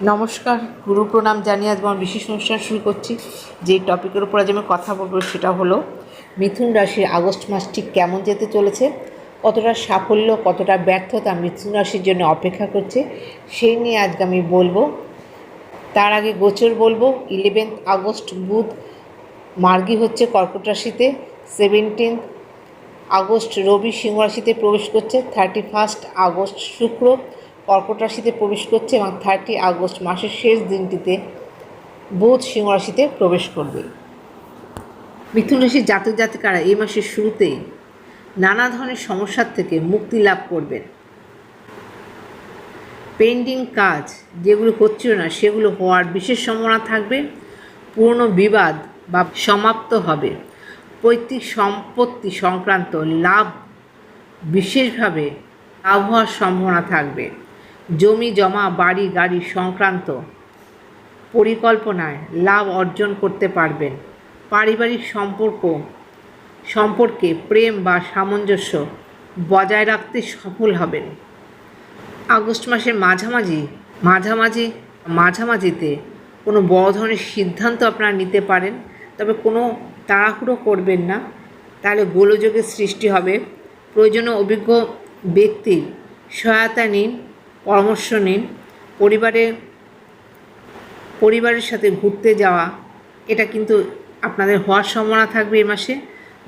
নমস্কার, গুরু প্রণাম জানিয়ে আজ আমার বিশেষ অনুষ্ঠান শুরু করছি। যে টপিকের উপর আজ আমি কথা বলব সেটা হলো, মিথুন রাশির আগস্ট মাস ঠিক কেমন যেতে চলেছে? কতটা সাফল্য, কতটা ব্যর্থতা মিথুন রাশির জন্য অপেক্ষা করছে, সেই নিয়ে আজকে আমি বলব। তার আগে গোচর বলব ইলেভেন্থ আগস্ট বুধ মার্গি হচ্ছে কর্কট রাশিতে সেভেন্টিন্থ আগস্ট রবি সিংহ রাশিতে প্রবেশ করছে থার্টি ফার্স্ট আগস্ট শুক্র কর্কট রাশিতে প্রবেশ করছে এবং থার্টি আগস্ট মাসের শেষ দিনটিতে বুধ সিংহ রাশিতে প্রবেশ করবে। মিথুন রাশির জাতক জাতিকারা এই মাসের শুরুতেই নানা ধরনের সমস্যার থেকে মুক্তি লাভ করবেন। পেন্ডিং কাজ যেগুলো হচ্ছিল না, সেগুলো হওয়ার বিশেষ সম্ভাবনা থাকবে। পুরনো বিবাদ বা সমাপ্ত হবে। পৈতৃক সম্পত্তি সংক্রান্ত লাভ বিশেষভাবে লাভ হওয়ার সম্ভাবনা থাকবে। জমি, জমা, বাড়ি, গাড়ি সংক্রান্ত পরিকল্পনায় লাভ অর্জন করতে পারবেন। পারিবারিক সম্পর্ক সম্পর্কে প্রেম বা সামঞ্জস্য বজায় রাখতে সফল হবেন। আগস্ট মাসের মাঝামাঝি মাঝামাঝি, মাঝামাঝিতে কোনো বড় ধরনের সিদ্ধান্ত আপনারা নিতে পারেন, তবে কোনো তাড়াহুড়ো করবেন না। তাহলে গোলযোগের সৃষ্টি হবে। প্রয়োজনীয় অভিজ্ঞ ব্যক্তির সহায়তা নিন। পরামর্শ নিন। পরিবারে, পরিবারের সাথে ঘুরতে যাওয়া, এটা কিন্তু আপনাদের হওয়ার সম্ভাবনা থাকবে এই মাসে।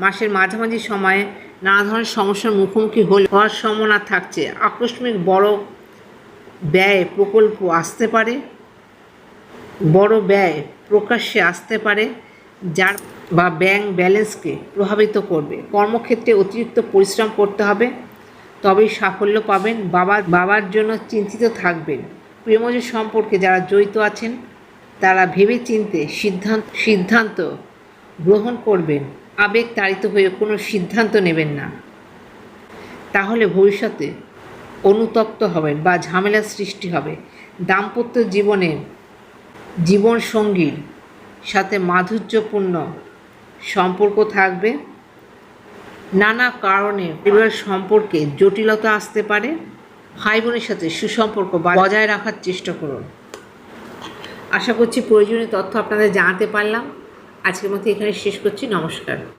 মাসের মাঝামাঝি সময়ে নানা ধরনের সমস্যার মুখোমুখি হলে হওয়ার সম্ভাবনা থাকছে। আকস্মিক বড় ব্যয় প্রকল্প আসতে পারে। বড় ব্যয় প্রকাশ্যে আসতে পারে, যার বা ব্যাংক ব্যালেন্সকে প্রভাবিত করবে। কর্মক্ষেত্রে অতিরিক্ত পরিশ্রম করতে হবে। তবেই সাফল্য পাবেন বাবার বাবার জন্য চিন্তিত থাকবেন। প্রেমজ সম্পর্কে যারা জড়িত আছেন, তারা ভেবে চিনতে সিদ্ধান্ত সিদ্ধান্ত গ্রহণ করবেন। আবেগ তাড়িত হয়ে কোনো সিদ্ধান্ত নেবেন না। তাহলে ভবিষ্যতে অনুতপ্ত হবেন বা ঝামেলার সৃষ্টি হবে। দাম্পত্য জীবনে জীবনসঙ্গীর সাথে মাধুর্যপূর্ণ সম্পর্ক থাকবে। নানা কারণে পরিবার সম্পর্কে জটিলতা আসতে পারে। ভাই বোনের সাথে সুসম্পর্ক বজায় রাখার চেষ্টা করুন। আশা করছি প্রয়োজনীয় তথ্য আপনাদের জানাতে পারলাম। আজকের মধ্যে এখানে শেষ করছি। নমস্কার।